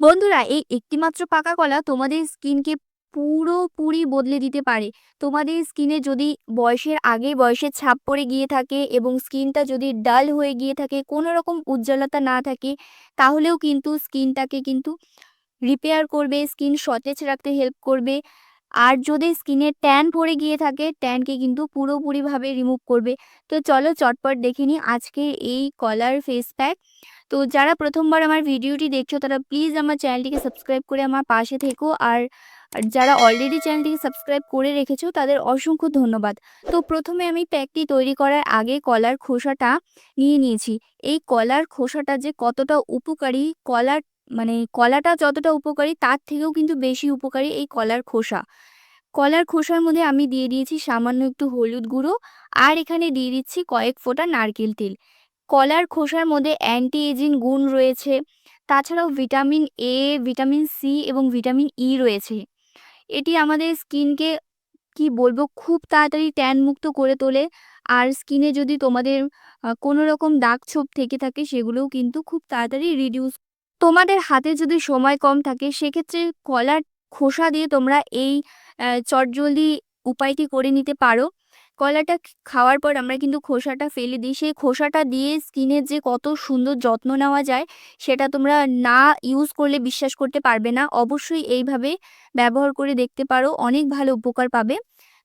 বন্ধুরা, এই একটিমাত্র পাকা কলা তোমাদের স্কিনকে পুরোপুরি বদলে দিতে পারে। তোমাদের স্কিনে যদি বয়সের আগে বয়সের ছাপ পড়ে গিয়ে থাকে এবং স্কিনটা যদি ডাল হয়ে গিয়ে থাকে কোনো রকম উজ্জ্বলতা না থাকে, তাহলেও কিন্তু স্কিনটাকে কিন্তু রিপেয়ার করবে, স্কিন সতেজ রাখতে হেল্প করবে। আর যদি স্কিনে ট্যান পড়ে গিয়ে থাকে, ট্যানকে কিন্তু পুরোপুরিভাবে রিমুভ করবে। তো চলো চটপট দেখে নিই আজকে এই কলার ফেস প্যাক। তো যারা প্রথমবার আমার ভিডিওটি দেখছ, তারা প্লিজ আমার চ্যানেলটিকে সাবস্ক্রাইব করে আমার পাশে থেকো। আর যারা অলরেডি চ্যানেলটিকে সাবস্ক্রাইব করে রেখেছো, তাদের অসংখ্য ধন্যবাদ। তো প্রথমে আমি প্যাকটি তৈরি করার আগে কলার খোসাটা নিয়ে নিয়েছি। এই কলার খোসাটা যে কতটা উপকারী, কলার মানে কলাটা যতটা উপকারী, তার থেকেও কিন্তু বেশি উপকারী এই কলার খোসা। কলার খোসার মধ্যে আমি দিয়ে দিয়েছি সামান্য একটু হলুদ গুঁড়ো, আর এখানে দিয়ে দিচ্ছি কয়েক ফোঁটা নারকেল তেল। কলার খোসার মধ্যে অ্যান্টি এজিং গুণ রয়েছে। তাছাড়াও ভিটামিন এ ভিটামিন সি এবং ভিটামিন ই রয়েছে। এটি আমাদের স্কিনকে কি বলব, খুব তাড়াতাড়ি ট্যান মুক্ত করে তোলে। আর স্কিনে যদি তোমাদের কোনো রকম দাগ ছোপ থেকে থাকে, সেগুলোও কিন্তু খুব তাড়াতাড়ি রিডিউস তোমাদের হাতে যদি সময় কম থাকে, সেক্ষেত্রে কলার খোসা দিয়ে তোমরা এই চটজলদি উপায়টি করে নিতে পারো। কলাটা খাওয়ার পর আমরা কিন্তু খোসাটা ফেলে দিই। সেই খোসাটা দিয়ে স্কিনের যে কত সুন্দর যত্ন নেওয়া যায়, সেটা তোমরা না ইউজ করলে বিশ্বাস করতে পারবে না। অবশ্যই এইভাবে ব্যবহার করে দেখতে পারো, অনেক ভালো উপকার পাবে।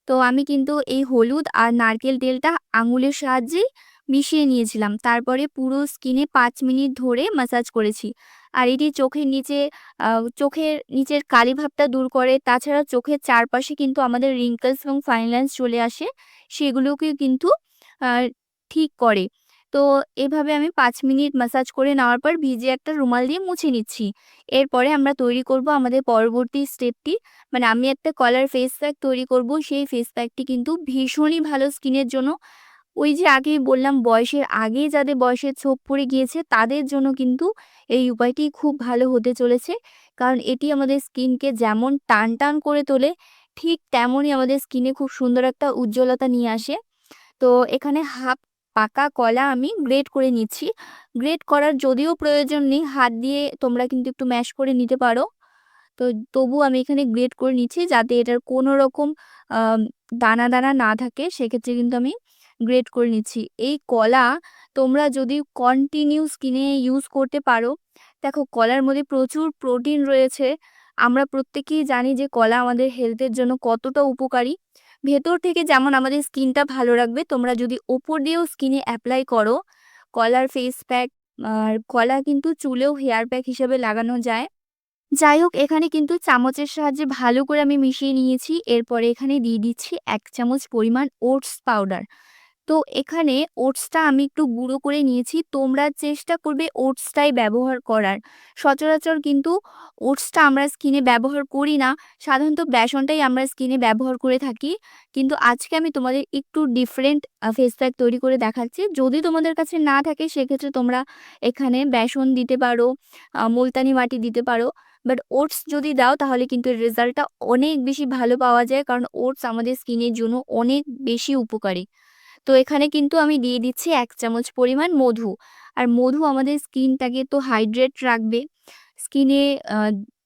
তো আমি কিন্তু এই হলুদ আর নারকেল তেলটা আঙুলের সাহায্যেই মিশিয়ে নিয়েছিলাম। তারপরে পুরো স্কিনে পাঁচ মিনিট ধরে ম্যাসাজ করেছি। আর এটি চোখের নিচে চোখের নিচের কালি ভাবটা দূর করে। তাছাড়া চোখের চারপাশে কিন্তু আমাদের রিঙ্কলস এবং ফাইন লাইন্স চলে আসে। সেগুলোকে কিন্তু ঠিক করে। তো এভাবে আমি পাঁচ মিনিট ম্যাসাজ করে নেওয়ার পর ভিজে একটা রুমাল দিয়ে মুছে নিচ্ছি। এরপরে আমরা তৈরি করব আমাদের পরবর্তী স্টেপটি মানে আমি একটা কলার ফেস প্যাক তৈরি করব। সেই ফেস প্যাকটি কিন্তু ভীষণই ভালো স্কিনের জন্য। ওই যে আগেই বললাম, বয়সের আগে যাদের বয়সের ছোপ পড়ে গিয়েছে, তাদের জন্য কিন্তু এই উপায়টি খুব ভালো হতে চলেছে। কারণ এটি আমাদের স্কিনকে যেমন টান টান করে তোলে, ঠিক তেমনই আমাদের স্কিনে খুব সুন্দর একটা উজ্জ্বলতা নিয়ে আসে। তো এখানে হাফ পাকা কলা আমি গ্রেট করে নিচ্ছি। গ্রেট করার যদিও প্রয়োজন নেই, হাত দিয়ে তোমরা কিন্তু একটু ম্যাশ করে নিতে পারো। তো তবু আমি এখানে গ্রেট করে নিচ্ছি যাতে এটার কোনো রকম দানা দানা না থাকে। সেক্ষেত্রে কিন্তু আমি গ্রেট করে নিচ্ছি। এই কলা তোমরা যদি কন্টিনিউ স্কিনে ইউজ করতে পারো, দেখো কলার মধ্যে প্রচুর প্রোটিন রয়েছে। আমরা প্রত্যেকেই জানি যে কলা আমাদের হেলথের জন্য কতটা উপকারী। ভেতর থেকে যেমন আমাদের স্কিনটা ভালো রাখবে, তোমরা যদি ওপর দিয়েও স্কিনে অ্যাপ্লাই করো, কলার ফেস প্যাক আর কলা কিন্তু চুলেও হেয়ার প্যাক হিসেবে লাগানো যায়। যাই হোক, এখানে কিন্তু চামচের সাহায্যে ভালো করে আমি মিশিয়ে নিয়েছি। এরপরে এখানে দিয়ে দিচ্ছি এক চামচ পরিমাণ ওটস পাউডার তো এখানে ওটসটা আমি একটু গুঁড়ো করে নিয়েছি। তোমরা চেষ্টা করবে ওটসটাই ব্যবহার করার। সচরাচর কিন্তু ওটসটা আমরা স্কিনে ব্যবহার করি না। সাধারণত বেসনটাই আমরা স্কিনে ব্যবহার করে থাকি। কিন্তু আজকে আমি তোমাদের একটু ডিফারেন্ট ফেস প্যাক তৈরি করে দেখাচ্ছি। যদি তোমাদের কাছে না থাকে, সেক্ষেত্রে তোমরা এখানে বেসন দিতে পারো মুলতানি মাটি দিতে পারো। বাট ওটস যদি দাও, তাহলে কিন্তু রেজাল্টটা অনেক বেশি ভালো পাওয়া যায়। কারণ ওটস আমাদের স্কিনের জন্য অনেক বেশি উপকারী। তো এখানে কিন্তু আমি দিয়ে দিচ্ছি এক চামচ পরিমাণ মধু। আর মধু আমাদের স্কিনটাকে তো হাইড্রেট রাখবে। স্কিনে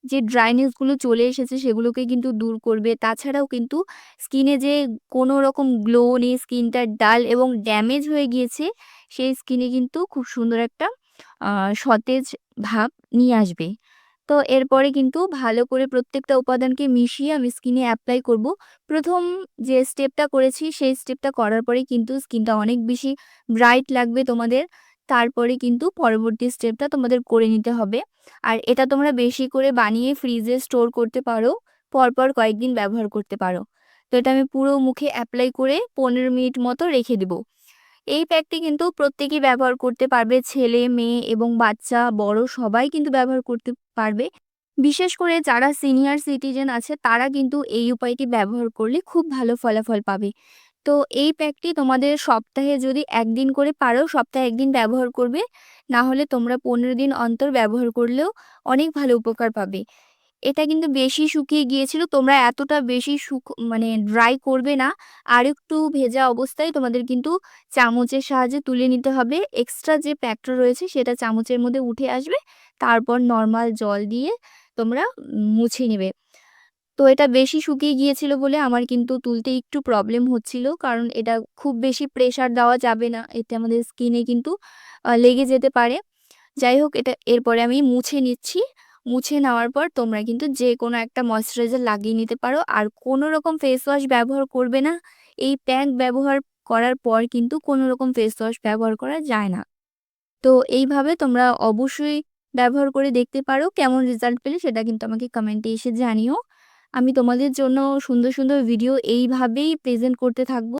যে ড্রাইনেসগুলো চলে এসেছে সেগুলোকে কিন্তু দূর করবে। তাছাড়াও কিন্তু স্কিনে যে কোনো রকম গ্লো নেই, স্কিনটা ডাল এবং ড্যামেজ হয়ে গিয়েছে, সেই স্কিনে কিন্তু খুব সুন্দর একটা সতেজ ভাব নিয়ে আসবে। তো এরপরে কিন্তু ভালো করে প্রত্যেকটা উপাদানকে মিশিয়ে আমি স্কিনে অ্যাপ্লাই করব। প্রথম যে স্টেপটা করেছি, সেই স্টেপটা করার পরে কিন্তু স্কিনটা অনেক বেশি ব্রাইট লাগবে তোমাদের। তারপরে কিন্তু পরবর্তী স্টেপটা তোমাদের করে নিতে হবে। আর এটা তোমরা বেশি করে বানিয়ে ফ্রিজে স্টোর করতে পারো, পরপর কয়েকদিন ব্যবহার করতে পারো। তো এটা আমি পুরো মুখে অ্যাপ্লাই করে পনেরো মিনিট মতো রেখে দেবো। এই প্যাকটি কিন্তু প্রত্যেকেই ব্যবহার করতে পারবে। ছেলে, মেয়ে এবং বাচ্চা, বড় সবাই কিন্তু ব্যবহার করতে পারবে। বিশেষ করে যারা সিনিয়র সিটিজেন আছে, তারা কিন্তু এই উপায়টি ব্যবহার করলে খুব ভালো ফলাফল পাবে। তো এই প্যাকটি তোমাদের সপ্তাহে যদি একদিন করে পারো, সপ্তাহে একদিন ব্যবহার করবে, না হলে তোমরা পনেরো দিন অন্তর ব্যবহার করলেও অনেক ভালো উপকার পাবে। এটা কিন্তু বেশি শুকিয়ে গিয়েছিল। তোমরা এতটা বেশি শুক মানে ড্রাই করবে না। আর একটু ভেজা অবস্থায় তোমাদের কিন্তু চামচের সাহায্যে তুলে নিতে হবে। এক্সট্রা যে প্যাকটা রয়েছে সেটা চামচের মধ্যে উঠে আসবে। তারপর নর্মাল জল দিয়ে তোমরা মুছে নেবে। তো এটা বেশি শুকিয়ে গিয়েছিল বলে আমার কিন্তু তুলতে একটু প্রবলেম হচ্ছিল। কারণ এটা খুব বেশি প্রেশার দেওয়া যাবে না। এতে আমাদের স্কিনে কিন্তু লেগে যেতে পারে। যাই হোক, এটা এরপরে আমি মুছে নিচ্ছি। মুছে নেওয়ার পর তোমরা কিন্তু যে কোনো একটা ময়শ্চারাইজার লাগিয়ে নিতে পারো। আর কোনো রকম ফেস ওয়াশ ব্যবহার করবে না। এই প্যাক ব্যবহার করার পর কিন্তু কোনো রকম ফেস ওয়াশ ব্যবহার করা যায় না। তো এইভাবে তোমরা অবশ্যই ব্যবহার করে দেখতে পারো কেমন রেজাল্ট পেলে সেটা কিন্তু আমাকে কমেন্টে এসে জানিও। আমি তোমাদের জন্য সুন্দর সুন্দর ভিডিও এইভাবেই প্রেজেন্ট করতে থাকব।